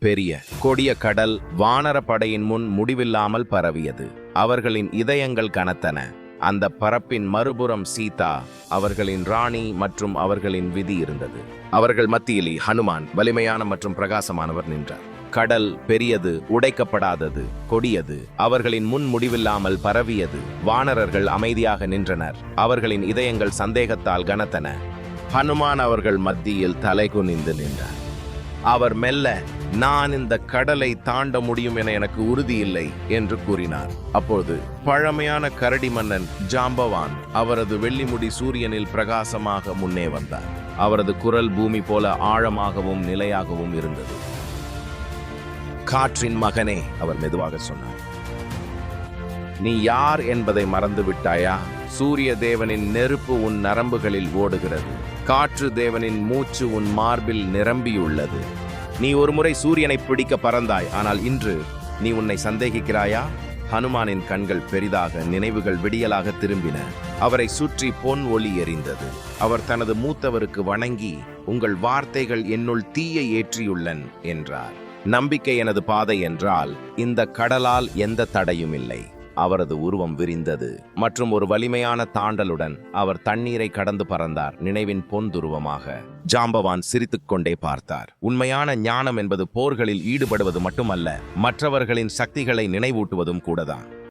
பெரிய கொடிய கடல் வானர படையின் முன் முடிவில்லாமல் பரவியது. அவர்களின் இதயங்கள் கனத்தன. அந்த பரப்பின் மறுபுறம் சீதா அவர்களின் ராணி மற்றும் அவர்களின் விதி இருந்தது. அவர்கள் மத்தியிலே ஹனுமான் வலிமையான மற்றும் பிரகாசமானவர் நின்றார். கடல் பெரியது உடைக்கப்படாதது கொடியது. அவர்களின் முன் முடிவில்லாமல் பரவியது. வானரர்கள் அமைதியாக நின்றனர். அவர்களின் இதயங்கள் சந்தேகத்தால் கனத்தன. ஹனுமான் அவர்கள் மத்தியில் தலை குனிந்து நின்றார். அவர் மெல்ல நான் இந்த கடலை தாண்ட முடியும் என எனக்கு உறுதி இல்லை என்று கூறினார். அப்போது பழமையான கரடி மன்னன் ஜாம்பவான் அவரது வெள்ளிமுடி சூரியனில் பிரகாசமாக முன்னே வந்தார். அவரது குரல் பூமி போல ஆழமாகவும் நிலையாகவும் இருந்தது. காற்றின் மகனே அவர் மெதுவாக சொன்னார். நீ யார் என்பதை மறந்து விட்டாயா? சூரிய தேவனின் நெருப்பு உன் நரம்புகளில் ஓடுகிறது. காற்று தேவனின் மூச்சு உன் மார்பில் நிரம்பியுள்ளது. நீ ஒருமுறை சூரியனை பிடிக்க பறந்தாய் ஆனால் இன்று நீ உன்னை சந்தேகிக்கிறாயா? ஹனுமானின் கண்கள் பெரிதாக நினைவுகள் விடியலாக திரும்பின. அவரை சுற்றி பொன் ஒளி எறிந்தது அவர் தனது மூத்தவருக்கு வணங்கி உங்கள் வார்த்தைகள் என்னுள் தீயை ஏற்றியுள்ளன் என்றார். நம்பிக்கை எனது பாதை என்றால் இந்த கடலால் எந்த தடையும் இல்லை. அவரது உருவம் விரிந்தது. மற்றும் ஒரு வலிமையான தாண்டலுடன் அவர் தண்ணீரை கடந்து பறந்தார். நினைவின் பொன்துருவமாக. ஜாம்பவான் சிரித்துக்கொண்டே பார்த்தார். உண்மையான ஞானம் என்பது போர்களில் ஈடுபடுவது மட்டுமல்ல மற்றவர்களின் சக்திகளை நினைவூட்டுவதும் கூடதான்.